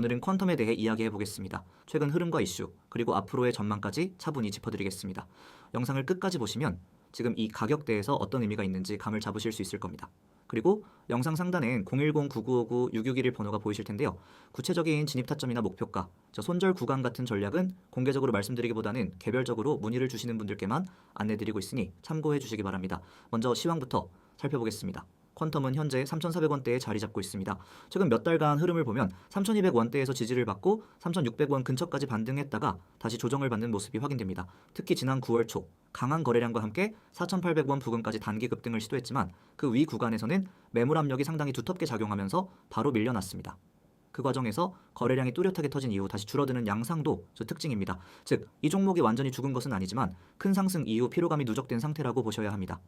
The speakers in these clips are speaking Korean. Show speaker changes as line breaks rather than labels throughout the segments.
오늘은 퀀텀에 대해 이야기해 보겠습니다. 최근 흐름과 이슈, 그리고 앞으로의 전망까지 차분히 짚어드리겠습니다. 영상을 끝까지 보시면 지금 이 가격대에서 어떤 의미가 있는지 감을 잡으실 수 있을 겁니다. 그리고 영상 상단엔 010-9959-661 번호가 보이실 텐데요. 구체적인 진입 타점이나 목표가, 저 손절 구간 같은 전략은 공개적으로 말씀드리기보다는 개별적으로 문의를 주시는 분들께만 안내드리고 있으니 참고해 주시기 바랍니다. 먼저 시황부터 살펴보겠습니다. 퀀텀은 현재 3,400원대에 자리 잡고 있습니다. 최근 몇 달간 흐름을 보면 3,200원대에서 지지를 받고 3,600원 근처까지 반등했다가 다시 조정을 받는 모습이 확인됩니다. 특히 지난 9월 초 강한 거래량과 함께 4,800원 부근까지 단기 급등을 시도했지만 그 위 구간에서는 매물 압력이 상당히 두텁게 작용하면서 바로 밀려났습니다. 그 과정에서 거래량이 뚜렷하게 터진 이후 다시 줄어드는 양상도 저 특징입니다. 즉, 이 종목이 완전히 죽은 것은 아니지만 큰 상승 이후 피로감이 누적된 상태라고 보셔야 합니다.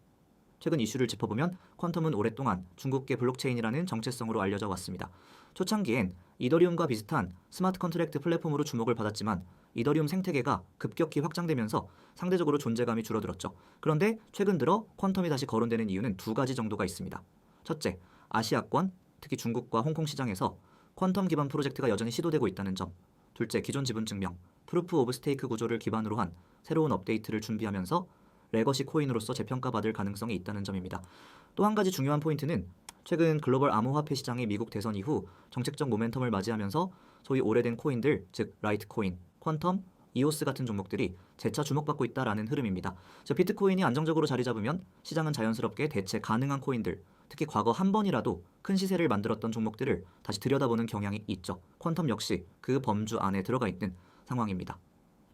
최근 이슈를 짚어보면 퀀텀은 오랫동안 중국계 블록체인이라는 정체성으로 알려져 왔습니다. 초창기엔 이더리움과 비슷한 스마트 컨트랙트 플랫폼으로 주목을 받았지만 이더리움 생태계가 급격히 확장되면서 상대적으로 존재감이 줄어들었죠. 그런데 최근 들어 퀀텀이 다시 거론되는 이유는 두 가지 정도가 있습니다. 첫째, 아시아권, 특히 중국과 홍콩 시장에서 퀀텀 기반 프로젝트가 여전히 시도되고 있다는 점. 둘째, 기존 지분 증명, 프루프 오브 스테이크 구조를 기반으로 한 새로운 업데이트를 준비하면서 레거시 코인으로서 재평가받을 가능성이 있다는 점입니다. 또 한 가지 중요한 포인트는 최근 글로벌 암호화폐 시장의 미국 대선 이후 정책적 모멘텀을 맞이하면서 소위 오래된 코인들, 즉 라이트 코인, 퀀텀, 이오스 같은 종목들이 재차 주목받고 있다라는 흐름입니다. 저 비트코인이 안정적으로 자리 잡으면 시장은 자연스럽게 대체 가능한 코인들, 특히 과거 한 번이라도 큰 시세를 만들었던 종목들을 다시 들여다보는 경향이 있죠. 퀀텀 역시 그 범주 안에 들어가 있는 상황입니다.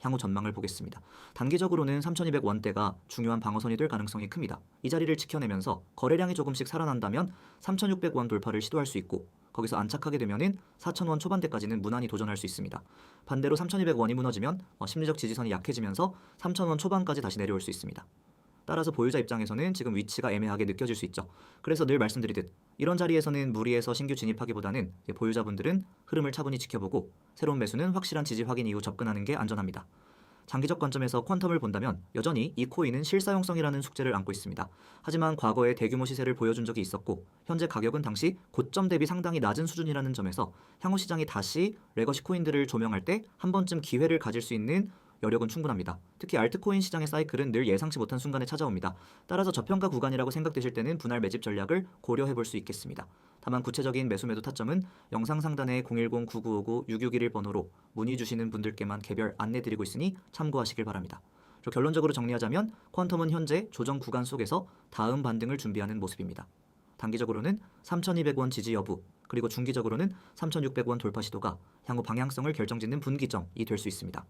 향후 전망을 보겠습니다. 단기적으로는 3,200원대가 중요한 방어선이 될 가능성이 큽니다. 이 자리를 지켜내면서 거래량이 조금씩 살아난다면 3,600원 돌파를 시도할 수 있고 거기서 안착하게 되면은 4,000원 초반대까지는 무난히 도전할 수 있습니다. 반대로 3,200원이 무너지면 어, 심리적 지지선이 약해지면서 3,000원 초반까지 다시 내려올 수 있습니다. 따라서 보유자 입장에서는 지금 위치가 애매하게 느껴질 수 있죠. 그래서 늘 말씀드리듯 이런 자리에서는 무리해서 신규 진입하기보다는 보유자분들은 흐름을 차분히 지켜보고 새로운 매수는 확실한 지지 확인 이후 접근하는 게 안전합니다. 장기적 관점에서 퀀텀을 본다면 여전히 이 코인은 실사용성이라는 숙제를 안고 있습니다. 하지만 과거에 대규모 시세를 보여준 적이 있었고 현재 가격은 당시 고점 대비 상당히 낮은 수준이라는 점에서 향후 시장이 다시 레거시 코인들을 조명할 때 한 번쯤 기회를 가질 수 있는 여력은 충분합니다. 특히 알트코인 시장의 사이클은 늘 예상치 못한 순간에 찾아옵니다. 따라서 저평가 구간이라고 생각되실 때는 분할 매집 전략을 고려해 볼 수 있겠습니다. 다만 구체적인 매수 매도 타점은 영상 상단의 010-9959-661 번호로 문의 주시는 분들께만 개별 안내 드리고 있으니 참고하시길 바랍니다. 결론적으로 정리하자면 퀀텀은 현재 조정 구간 속에서 다음 반등을 준비하는 모습입니다. 단기적으로는 3,200원 지지 여부, 그리고 중기적으로는 3,600원 돌파 시도가 향후 방향성을 결정짓는 분기점이 될 수 있습니다.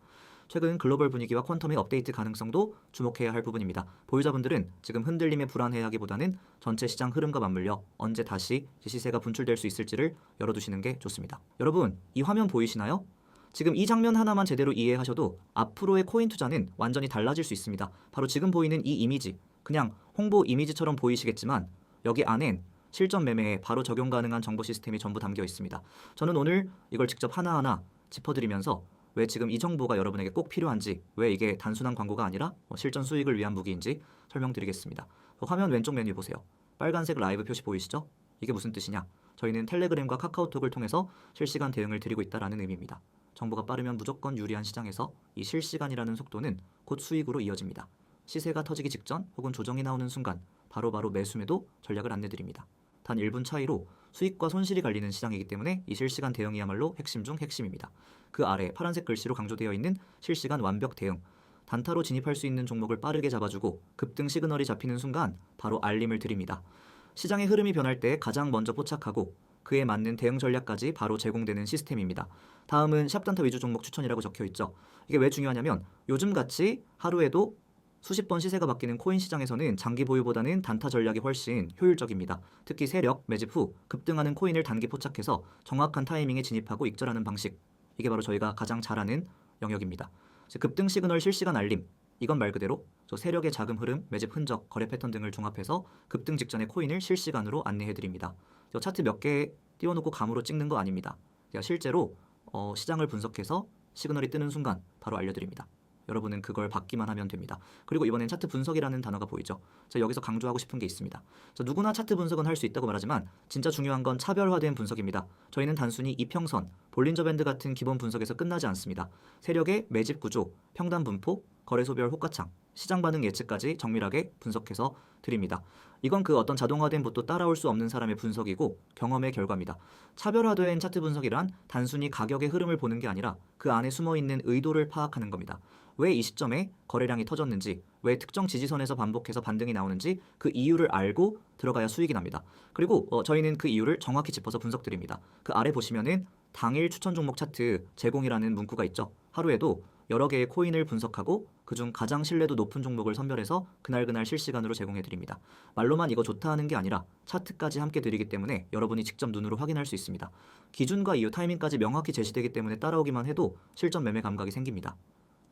최근 글로벌 분위기와 퀀텀의 업데이트 가능성도 주목해야 할 부분입니다. 보유자분들은 지금 흔들림에 불안해하기보다는 전체 시장 흐름과 맞물려 언제 다시 시세가 분출될 수 있을지를 열어두시는 게 좋습니다. 여러분, 이 화면 보이시나요? 지금 이 장면 하나만 제대로 이해하셔도 앞으로의 코인 투자는 완전히 달라질 수 있습니다. 바로 지금 보이는 이 이미지, 그냥 홍보 이미지처럼 보이시겠지만 여기 안엔 실전 매매에 바로 적용 가능한 정보 시스템이 전부 담겨 있습니다. 저는 오늘 이걸 직접 하나하나 짚어드리면서 왜 지금 이 정보가 여러분에게 꼭 필요한지, 왜 이게 단순한 광고가 아니라 뭐 실전 수익을 위한 무기인지 설명드리겠습니다. 화면 왼쪽 메뉴 보세요. 빨간색 라이브 표시 보이시죠? 이게 무슨 뜻이냐? 저희는 텔레그램과 카카오톡을 통해서 실시간 대응을 드리고 있다라는 의미입니다. 정보가 빠르면 무조건 유리한 시장에서 이 실시간이라는 속도는 곧 수익으로 이어집니다. 시세가 터지기 직전 혹은 조정이 나오는 순간 바로바로 바로 매수매도 전략을 안내드립니다. 단 1분 차이로 수익과 손실이 갈리는 시장이기 때문에 이 실시간 대응이야말로 핵심 중 핵심입니다. 그 아래 파란색 글씨로 강조되어 있는 실시간 완벽 대응. 단타로 진입할 수 있는 종목을 빠르게 잡아주고 급등 시그널이 잡히는 순간 바로 알림을 드립니다. 시장의 흐름이 변할 때 가장 먼저 포착하고 그에 맞는 대응 전략까지 바로 제공되는 시스템입니다. 다음은 샵단타 위주 종목 추천이라고 적혀 있죠. 이게 왜 중요하냐면 요즘 같이 하루에도 수십 번 시세가 바뀌는 코인 시장에서는 장기 보유보다는 단타 전략이 훨씬 효율적입니다. 특히 세력 매집 후 급등하는 코인을 단기 포착해서 정확한 타이밍에 진입하고 익절하는 방식. 이게 바로 저희가 가장 잘하는 영역입니다. 급등 시그널 실시간 알림. 이건 말 그대로 저 세력의 자금 흐름, 매집 흔적, 거래 패턴 등을 종합해서 급등 직전의 코인을 실시간으로 안내해 드립니다. 차트 몇 개 띄워놓고 감으로 찍는 거 아닙니다. 실제로 어, 시장을 분석해서 시그널이 뜨는 순간 바로 알려드립니다. 여러분은 그걸 받기만 하면 됩니다. 그리고 이번엔 차트 분석이라는 단어가 보이죠. 자, 여기서 강조하고 싶은 게 있습니다. 자, 누구나 차트 분석은 할 수 있다고 말하지만 진짜 중요한 건 차별화된 분석입니다. 저희는 단순히 이평선, 볼린저 밴드 같은 기본 분석에서 끝나지 않습니다. 세력의 매집 구조, 평단 분포, 거래소별 호가창, 시장 반응 예측까지 정밀하게 분석해서 드립니다. 이건 그 어떤 자동화된 봇도 따라올 수 없는 사람의 분석이고 경험의 결과입니다. 차별화된 차트 분석이란 단순히 가격의 흐름을 보는 게 아니라 그 안에 숨어 있는 의도를 파악하는 겁니다. 왜 이 시점에 거래량이 터졌는지, 왜 특정 지지선에서 반복해서 반등이 나오는지 그 이유를 알고 들어가야 수익이 납니다. 그리고 어, 저희는 그 이유를 정확히 짚어서 분석드립니다. 그 아래 보시면은 당일 추천 종목 차트 제공이라는 문구가 있죠. 하루에도 여러 개의 코인을 분석하고 그중 가장 신뢰도 높은 종목을 선별해서 그날그날 실시간으로 제공해 드립니다. 말로만 이거 좋다 하는 게 아니라 차트까지 함께 드리기 때문에 여러분이 직접 눈으로 확인할 수 있습니다. 기준과 이유 타이밍까지 명확히 제시되기 때문에 따라오기만 해도 실전 매매 감각이 생깁니다.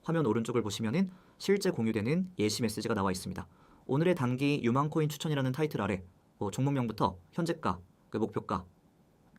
화면 오른쪽을 보시면은 실제 공유되는 예시 메시지가 나와 있습니다. 오늘의 단기 유망코인 추천이라는 타이틀 아래 뭐 종목명부터 현재가, 그 목표가,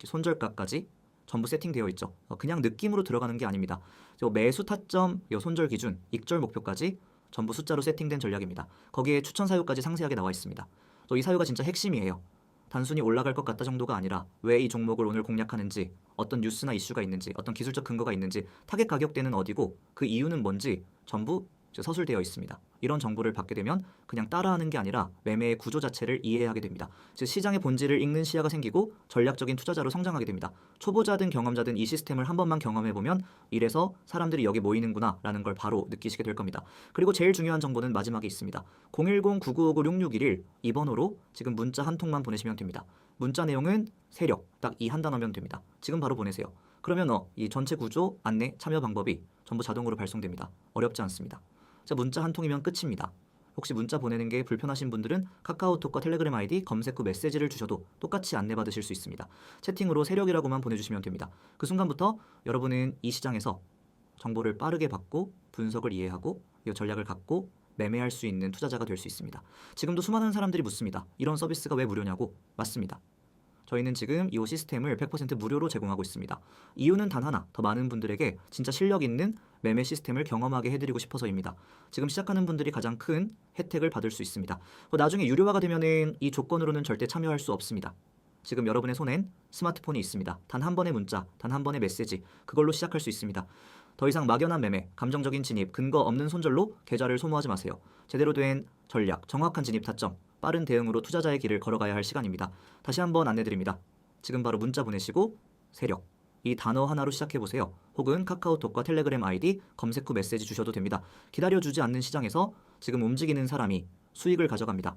손절가까지 전부 세팅되어 있죠. 어, 그냥 느낌으로 들어가는 게 아닙니다. 저 매수 타점, 요 손절 기준, 익절 목표까지 전부 숫자로 세팅된 전략입니다. 거기에 추천 사유까지 상세하게 나와 있습니다. 또이 사유가 진짜 핵심이에요. 단순히 올라갈 것 같다 정도가 아니라 왜 이 종목을 오늘 공략하는지, 어떤 뉴스나 이슈가 있는지, 어떤 기술적 근거가 있는지, 타겟 가격대는 어디고 그 이유는 뭔지 전부 서술되어 있습니다. 이런 정보를 받게 되면 그냥 따라하는 게 아니라 매매의 구조 자체를 이해하게 됩니다. 즉 시장의 본질을 읽는 시야가 생기고 전략적인 투자자로 성장하게 됩니다. 초보자든 경험자든 이 시스템을 한 번만 경험해 보면 이래서 사람들이 여기 모이는구나라는 걸 바로 느끼시게 될 겁니다. 그리고 제일 중요한 정보는 마지막에 있습니다. 010-9959-6611 이 번호로 지금 문자 한 통만 보내시면 됩니다. 문자 내용은 세력 딱 이 한 단어면 됩니다. 지금 바로 보내세요. 그러면 어, 이 전체 구조, 안내, 참여 방법이 전부 자동으로 발송됩니다. 어렵지 않습니다. 자, 문자 한 통이면 끝입니다. 혹시 문자 보내는 게 불편하신 분들은 카카오톡과 텔레그램 아이디 검색 후 메시지를 주셔도 똑같이 안내받으실 수 있습니다. 채팅으로 세력이라고만 보내주시면 됩니다. 그 순간부터 여러분은 이 시장에서 정보를 빠르게 받고 분석을 이해하고 이 전략을 갖고 매매할 수 있는 투자자가 될 수 있습니다. 지금도 수많은 사람들이 묻습니다. 이런 서비스가 왜 무료냐고? 맞습니다. 저희는 지금 이 시스템을 100% 무료로 제공하고 있습니다. 이유는 단 하나, 더 많은 분들에게 진짜 실력 있는 매매 시스템을 경험하게 해드리고 싶어서입니다. 지금 시작하는 분들이 가장 큰 혜택을 받을 수 있습니다. 어, 나중에 유료화가 되면은 이 조건으로는 절대 참여할 수 없습니다. 지금 여러분의 손엔 스마트폰이 있습니다. 단 한 번의 문자, 단 한 번의 메시지, 그걸로 시작할 수 있습니다. 더 이상 막연한 매매, 감정적인 진입, 근거 없는 손절로 계좌를 소모하지 마세요. 제대로 된 전략, 정확한 진입 타점, 빠른 대응으로 투자자의 길을 걸어가야 할 시간입니다. 다시 한번 안내드립니다. 지금 바로 문자 보내시고 세력 이 단어 하나로 시작해 보세요. 혹은 카카오톡과 텔레그램 아이디 검색 후 메시지 주셔도 됩니다. 기다려 주지 않는 시장에서 지금 움직이는 사람이 수익을 가져갑니다.